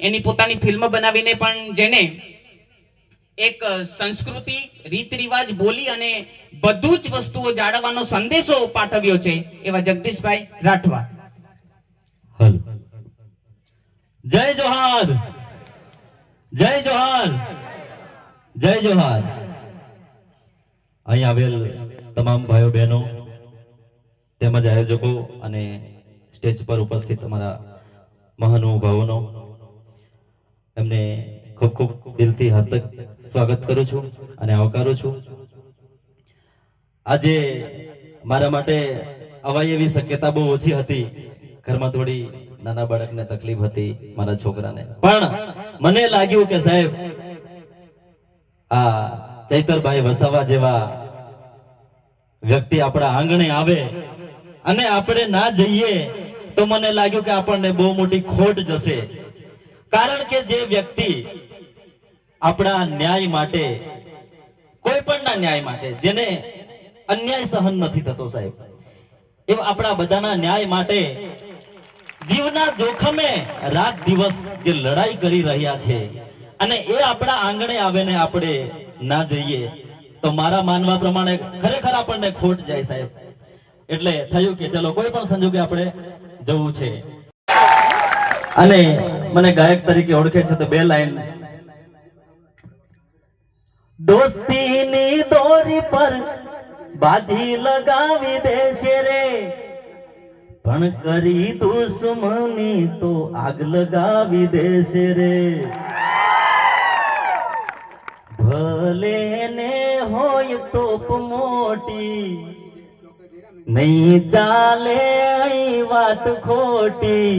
એની પોતાની ફિલ્મ બનાવીને પણ જેને એક સંસ્કૃતિ રીત રિવાજ બોલી અને બધું જ વસ્તુઓ જાળવવાનો સંદેશો પાઠવ્યો છે એવા જગદીશભાઈ રાઠવા. જય જોહાર. જય જોહાર. જય જોહાર. અહીં આવેલ તમામ ભાઈઓ, બહેનો, તેમજ આયોજકો અને સ્ટેજ પર ઉપસ્થિત અમારા મહાનુભાવોનો ખૂબ ખૂબ દિલથી હાર્દક સ્વાગત કરું છું અને આવકારું છું. આજે મારા માટે અવાય એવી શક્યતા બહુ ઓછી હતી. ઘરમાં થોડી નાના બાળકને તકલીફ હતી મારા છોકરાને. પણ મને લાગ્યું કે સાહેબ, આ ચૈતરભાઈ વસાવા જેવા વ્યક્તિ આપણા આંગણે આવે અને આપણે ના જઈએ તો મને લાગ્યું કે આપણને બહુ મોટી ખોટ જશે. કારણ કે જે વ્યક્તિ આપણા ન્યાય માટે કોઈ પણના ન્યાય માટે, જેને અન્યાય સહન નથી થતો સાહેબ. એવા આપણા બધાના ન્યાય માટે જીવના જોખમે રાત દિવસ જે લડાઈ કરી રહ્યા છે અને એ આપણા આંગણે આવે ને આપણે ના જઈએ, તો મારા માનવા પ્રમાણે ખરેખર આપણને ખોટ જાય સાહેબ. એટલે થયું કે ચલો કોઈ પણ સંજોગે આપણે જવું છે. અને મને ગાયક તરીકે ઓળખે છે તો બે લાઈન દોસ્તીની દોરી પર બાજી લગાવી દેશે રે. પણ કરી દુશ્મની તો આગ લગાવી દેશે રે. ભલે ને હોય તોપ મોટી, નહીં ચાલે વાત ખોટી.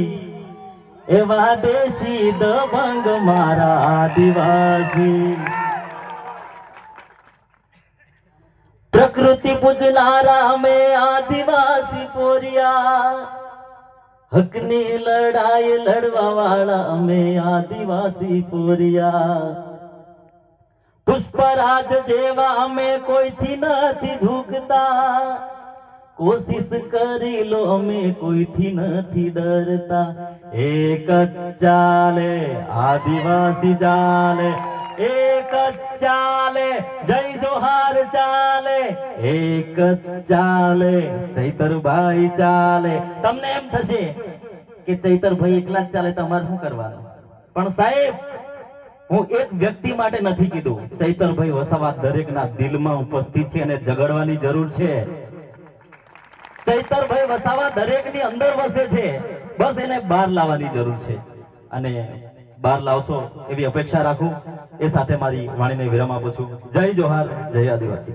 એવા દેશી દબંગ મારા આદિવાસી. પ્રકૃતિ પૂજનારા અમે આદિવાસી પોરિયા. હકની લડાઈ લડવા વાળા અમે આદિવાસી પોરિયા. પુષ્પરાજ જેવા અમે કોઈથી નથી ઝૂકતા. કોશિશ કરી લો અમે કોઈથી નથી ડરતા. એક ચાલે, આદિવાસી ચાલે. એક ચાલે, જય જોહાર ચાલે, એક ચાલે, ચૈતરભાઈ ચાલે. તમને એમ થશે કે ચૈતરભાઈ એકલા જ ચાલે તમારે શું કરવાનું? પણ સાહેબ, હું એક વ્યક્તિ માટે નથી કીધું. ચૈતરભાઈ વસાવા દરેકના દિલમાં ઉપસ્થિત છે અને જગડવાની જરૂર છે. ચૈતરભાઈ વસાવા દરેકની અંદર વસે છે. બસ એને બહાર લાવવાની જરૂર છે. અને બહાર લાવશો એવી અપેક્ષા રાખું. એ સાથે મારી વાણીને વિરામ આપું છું. જય જોહાર જય આદિવાસી.